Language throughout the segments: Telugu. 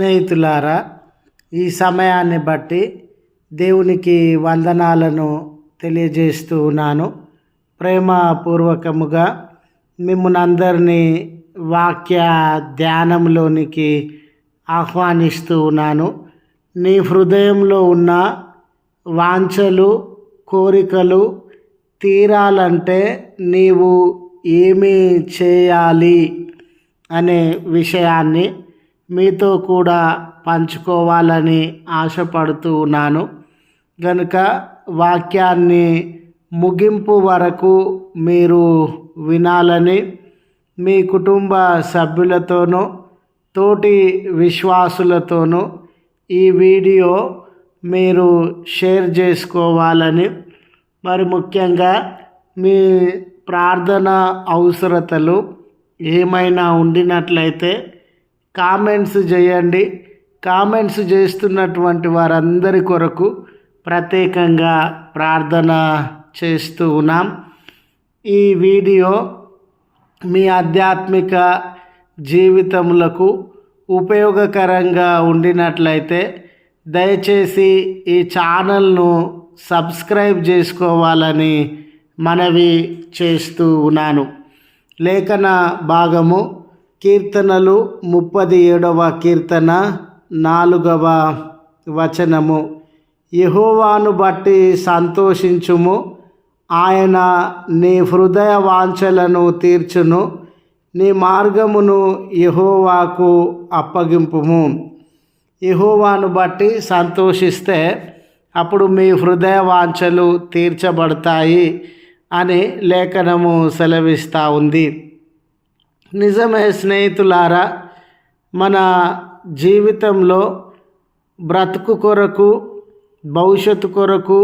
స్నేహితులారా ఈ సమయాన్ని బట్టి దేవునికి వందనాలను తెలియజేస్తూ ఉన్నాను. ప్రేమపూర్వకముగా మిమ్మల్ని అందరినీ వాక్య ధ్యానంలోనికి ఆహ్వానిస్తూ ఉన్నాను. నీ హృదయంలో ఉన్న వాంఛలు కోరికలు తీరాలంటే నీవు ఏమి చేయాలి అనే విషయాన్ని మీతో కూడా పంచుకోవాలని ఆశపడుతూ ఉన్నాను. గనుక వాక్యాన్ని ముగింపు వరకు మీరు వినాలని మీ కుటుంబ సభ్యులతోనూ తోటి విశ్వాసులతోనూ ఈ వీడియో మీరు షేర్ చేసుకోవాలని మరి ముఖ్యంగా మీ ప్రార్థన అవసరతలు ఏమైనా ఉండినట్లయితే కామెంట్స్ చేయండి. కామెంట్స్ చేస్తున్నటువంటి వారందరి కొరకు ప్రత్యేకంగా ప్రార్థన చేస్తూ ఉన్నాం. ఈ వీడియో మీ ఆధ్యాత్మిక జీవితములకు ఉపయోగకరంగా ఉండినట్లయితే దయచేసి ఈ ఛానల్ను సబ్స్క్రైబ్ చేసుకోవాలని మనవి చేస్తూ ఉన్నాను. లేఖన భాగము కీర్తనలు ముప్పది ఏడవ కీర్తన నాలుగవ వచనము. యహోవాను బట్టి సంతోషించుము. ఆయన నీ హృదయ వాంఛలను తీర్చును. నీ మార్గమును యహోవాకు అప్పగింపుము. యహోవాను బట్టి సంతోషిస్తే అప్పుడు మీ హృదయ వాంఛలు తీర్చబడతాయి అని లేఖనము సెలవిస్తూ ఉంది. నిజమే స్నేహితులారా మన జీవితంలో బ్రతుకు కొరకు భవిష్యత్తు కొరకు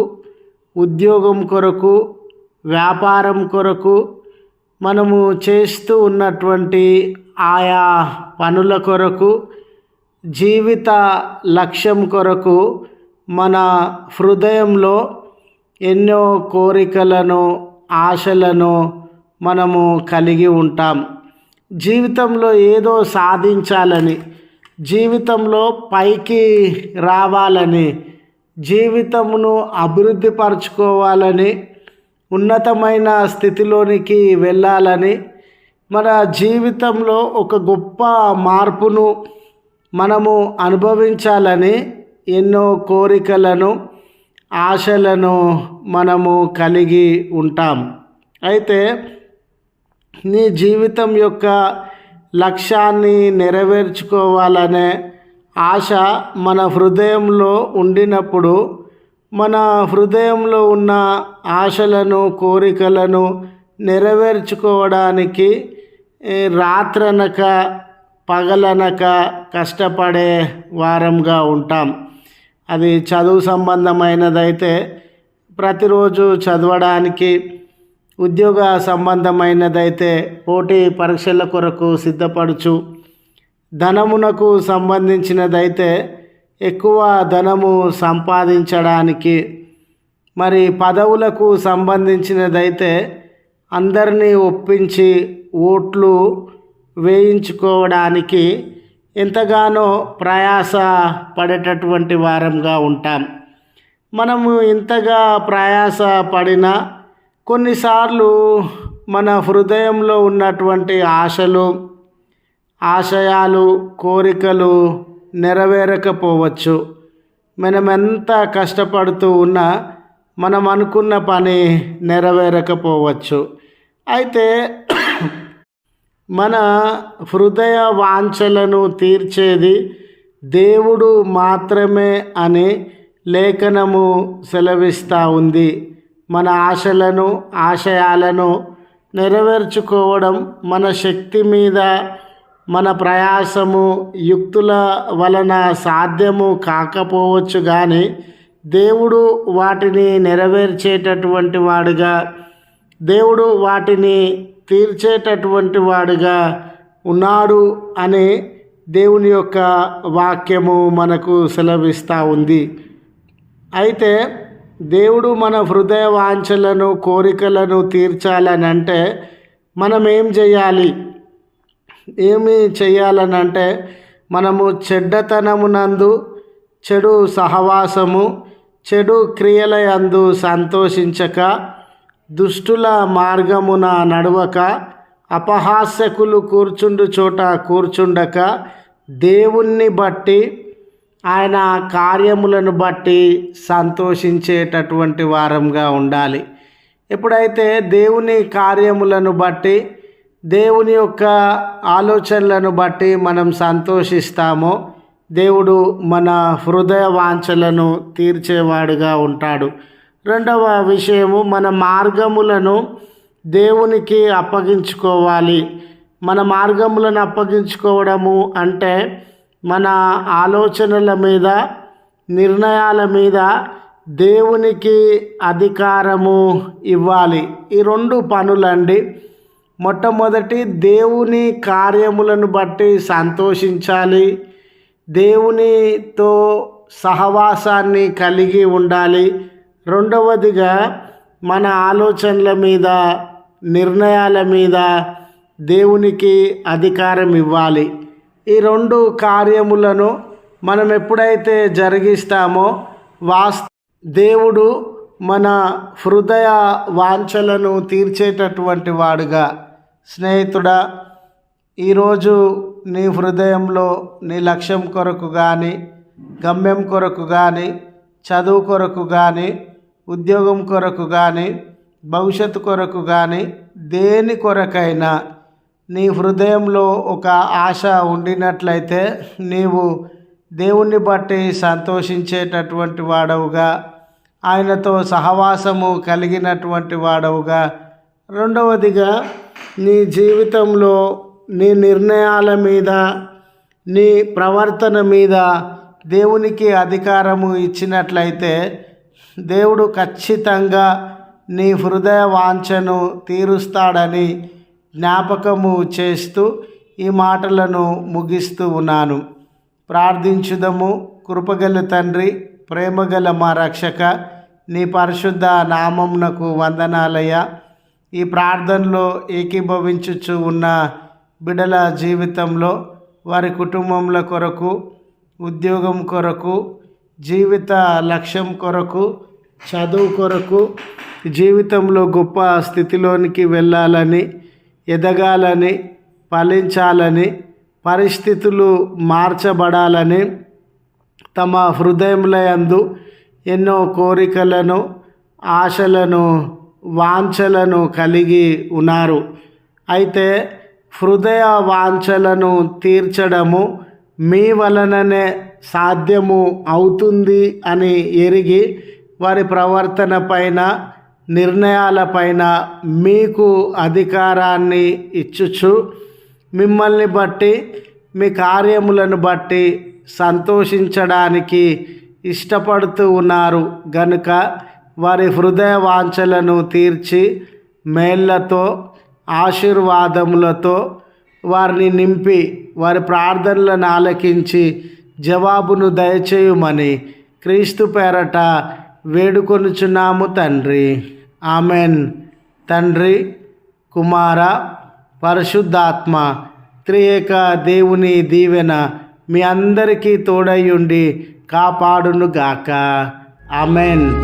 ఉద్యోగం కొరకు వ్యాపారం కొరకు మనము చేస్తూ ఉన్నటువంటి ఆయా పనుల కొరకు జీవిత లక్ష్యం కొరకు మన హృదయంలో ఎన్నో కోరికలను ఆశలను మనము కలిగి ఉంటాం. జీవితంలో ఏదో సాధించాలని జీవితంలో పైకి రావాలని జీవితమును అభివృద్ధి పరచుకోవాలని ఉన్నతమైన స్థితిలోనికి వెళ్ళాలని మన జీవితంలో ఒక గొప్ప మార్పును మనము అనుభవించాలని ఎన్నో కోరికలను ఆశలను మనము కలిగి ఉంటాం. అయితే నీ జీవితం యొక్క లక్ష్యాన్ని నెరవేర్చుకోవాలనే ఆశ మన హృదయంలో ఉండినప్పుడు మన హృదయంలో ఉన్న ఆశలను కోరికలను నెరవేర్చుకోవడానికి రాత్రనక పగలనక కష్టపడే వారంగా ఉంటాం. అది చదువు సంబంధమైనదైతే ప్రతిరోజు చదవడానికి ఉద్యోగ సంబంధమైనదైతే పోటీ పరీక్షల కొరకు సిద్ధపడుచు. ధనమునకు సంబంధించినదైతే ఎక్కువ ధనము సంపాదించడానికి మరి పదవులకు సంబంధించినదైతే అందరినీ ఒప్పించి ఓట్లు వేయించుకోవడానికి ఎంతగానో ప్రయాస పడేటటువంటి వారంగా ఉంటాం. మనము ఇంతగా ప్రయాస పడినా కొన్నిసార్లు మన హృదయంలో ఉన్నటువంటి ఆశలు ఆశయాలు కోరికలు నెరవేరకపోవచ్చు. మనం ఎంత కష్టపడుతూ ఉన్నా మనం అనుకున్న పని నెరవేరకపోవచ్చు. అయితే మన హృదయ వాంఛలను తీర్చేది దేవుడు మాత్రమే అని లేఖనము సెలవిస్తూ ఉంది. మన ఆశలను ఆశయాలను నెరవేర్చుకోవడం మన శక్తి మీద మన ప్రయాసము యుక్తుల వలన సాధ్యము కాకపోవచ్చు కానీ దేవుడు వాటిని నెరవేర్చేటటువంటి వాడుగా దేవుడు వాటిని తీర్చేటటువంటి వాడుగా ఉన్నాడు అని దేవుని యొక్క వాక్యము మనకు సెలవిస్తూ ఉంది. అయితే దేవుడు మన హృదయ వాంఛలను కోరికలను తీర్చాలనంటే మనం ఏం చేయాలి? ఏమి చేయాలనంటే మనము చెడ్డతనమునందు చెడు సహవాసము చెడు క్రియలయందు సంతోషించక దుష్టుల మార్గమున నడవక అపహాస్యకులు కూర్చుండు చోట కూర్చుండక దేవుణ్ణి బట్టి ఆయన కార్యములను బట్టి సంతోషించేటటువంటి వారంగా ఉండాలి. ఎప్పుడైతే దేవుని కార్యములను బట్టి దేవుని యొక్క ఆలోచనలను బట్టి మనం సంతోషిస్తామో దేవుడు మన హృదయ వాంఛలను తీర్చేవాడుగా ఉంటాడు. రెండవ విషయము మన మార్గములను దేవునికి అప్పగించుకోవాలి. మన మార్గములను అప్పగించుకోవడము అంటే మన ఆలోచనల మీద నిర్ణయాల మీద దేవునికి అధికారము ఇవ్వాలి. ఈ రెండు పనులండి. మొట్టమొదటి దేవుని కార్యములను బట్టి సంతోషించాలి. దేవునితో సహవాసాన్ని కలిగి ఉండాలి. రెండవదిగా మన ఆలోచనల మీద నిర్ణయాల మీద దేవునికి అధికారం ఇవ్వాలి. ఈ రెండు కార్యములను మనం ఎప్పుడైతే జరిగిస్తామో వాస్ దేవుడు మన హృదయ వాంఛలను తీర్చేటటువంటి వాడుగా. స్నేహితుడా ఈరోజు నీ హృదయంలో నీ లక్ష్యం కొరకు కానీ గమ్యం కొరకు కానీ చదువు కొరకు కానీ ఉద్యోగం కొరకు కానీ భవిష్యత్తు కొరకు కానీ దేని కొరకైనా నీ హృదయంలో ఒక ఆశ ఉండినట్లయితే నీవు దేవుణ్ణి బట్టి సంతోషించేటటువంటి వాడవుగా ఆయనతో సహవాసము కలిగినటువంటి వాడవుగా. రెండవదిగా నీ జీవితంలో నీ నిర్ణయాల మీద నీ ప్రవర్తన మీద దేవునికి అధికారము ఇచ్చినట్లయితే దేవుడు ఖచ్చితంగా నీ హృదయ వాంఛను తీరుస్తాడని జ్ఞాపకము చేస్తూ ఈ మాటలను ముగిస్తూ ఉన్నాను. ప్రార్థించుదము. కృపగల తండ్రి ప్రేమగల మా రక్షక నీ పరిశుద్ధ నామంనకు వందనాలయ ఈ ప్రార్థనలో ఏకీభవించుచు ఉన్న బిడల జీవితంలో వారి కుటుంబముల కొరకు ఉద్యోగం కొరకు జీవిత లక్ష్యం కొరకు చదువు కొరకు జీవితంలో గొప్ప స్థితిలోనికి వెళ్ళాలని ఎదగాలని ఫలించాలని పరిస్థితులు మార్చబడాలని తమ హృదయములందు ఎన్నో కోరికలను ఆశలను వాంఛలను కలిగి ఉన్నారు. అయితే హృదయ వాంఛలను తీర్చడము మీ వలననే సాధ్యము అవుతుంది అని ఎరిగి వారి ప్రవర్తన పైన నిర్ణయాలపైన మీకు అధికారాన్ని ఇచ్చుచు మిమ్మల్ని బట్టి మీ కార్యములను బట్టి సంతోషించడానికి ఇష్టపడుతూ ఉన్నారు. గనుక వారి హృదయ వాంఛలను తీర్చి మేళ్ళతో ఆశీర్వాదములతో వారిని నింపి వారి ప్రార్థనలను ఆలకించి జవాబును దయచేయమని క్రీస్తు పేరట వేడుకొనుచున్నాము తండ్రి. ఆమెన్. తండ్రి కుమార పరిశుద్ధాత్మ త్రియేక దేవుని దీవెన మీ అందరికీ తోడయ్యుండి కాపాడునుగాక. ఆమెన్.